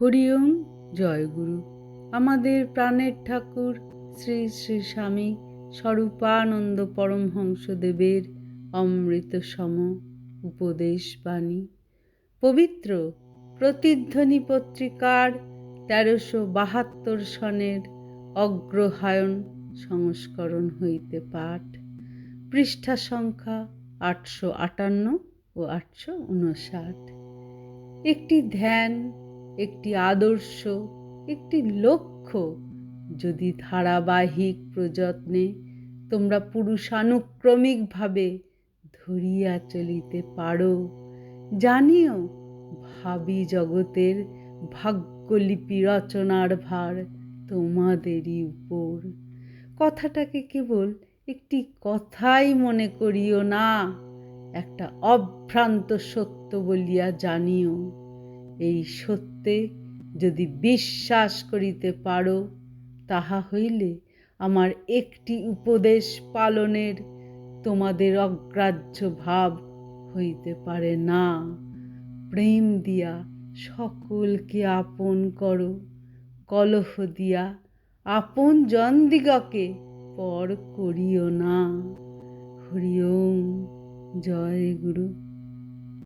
হরিওম জয়গুরু আমাদের প্রাণের ঠাকুর শ্রী শ্রী স্বামী স্বরূপানন্দ পরমহংসদেবের অমৃত সম উপদেশ বাণী। পবিত্র প্রতিধ্বনি পত্রিকার তেরোশো বাহাত্তর সনের অগ্রহায়ণ সংস্করণ হইতে পাঠ। পৃষ্ঠা সংখ্যা আটশো আটান্ন ও আটশো উনষাট। একটি ধ্যান একটি আদর্শ, একটি লক্ষ্য যদি ধারাবাহিক প্রযত্নে তোমরা পুরুষানুক্রমিকভাবে ধরিয়া চলিতে পারো। জানিও, ভাবি জগতের ভাগ্যলিপি রচনার ভার তোমাদেরই উপর। কথাটাকে কেবল একটি কথাই মনে করিও না, একটা অভ্রান্ত সত্য বলিয়া জানিও। এই সত্যে যদি বিশ্বাস করিতে পারো, তাহা হইলে আমার একটি উপদেশ পালনের তোমাদের অগ্রাহ্য ভাব হইতে পারে না। প্রেম দিয়া সকলকে আপন করো, কলহ দিয়া আপন জনদিগকে পর করিও না। হরিওম, জয় গুরু।